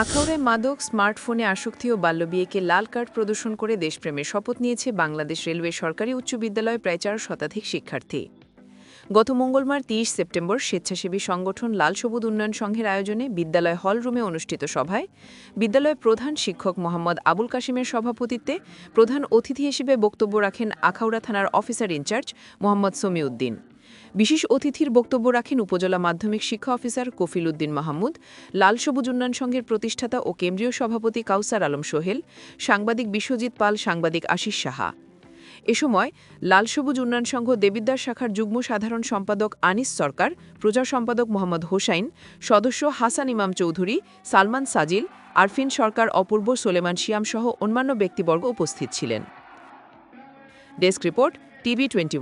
আখাউড়ায় মাদক, স্মার্টফোনে আসক্তি ও বাল্যবিয়েকে লাল কার্ড প্রদর্শন করে দেশপ্রেমের শপথ নিয়েছে বাংলাদেশ রেলওয়ে সরকারি উচ্চ বিদ্যালয়ে প্রায় চার শতাধিক শিক্ষার্থী। গত মঙ্গলবার তিরিশ সেপ্টেম্বর স্বেচ্ছাসেবী সংগঠন লাল সবুজ উন্নয়ন সংঘের আয়োজনে বিদ্যালয় হল রুমে অনুষ্ঠিত সভায় বিদ্যালয়ের প্রধান শিক্ষক মোহাম্মদ আবুল কাশিমের সভাপতিত্বে প্রধান অতিথি হিসেবে বক্তব্য রাখেন আখাউড়া থানার অফিসার ইনচার্জ মোহাম্মদ সমিউদ্দিন। বিশেষ অতিথির বক্তব্য রাখেন উপজেলা মাধ্যমিক শিক্ষা অফিসার কফিল উদ্দিন মাহমুদ, লাল সবুজ উন্নয়ন সংঘের প্রতিষ্ঠাতা ও কেন্দ্রীয় সভাপতি কাউসার আলম সোহেল, সাংবাদিক বিশ্বজিৎ পাল, সাংবাদিক আশিস সাহা। এ সময় লাল সবুজ উন্নয়ন সংঘ দেবিদ্বার শাখার যুগ্ম সাধারণ সম্পাদক আনিস সরকার, প্রজা সম্পাদক মোহাম্মদ হোসাইন, সদস্য হাসান ইমাম চৌধুরী, সালমান সাজিল, আরফিন সরকার অপূর্ব, সোলেমান শিয়াম সহ অন্যান্য ব্যক্তিবর্গ উপস্থিত ছিলেন। Desk report TV twenty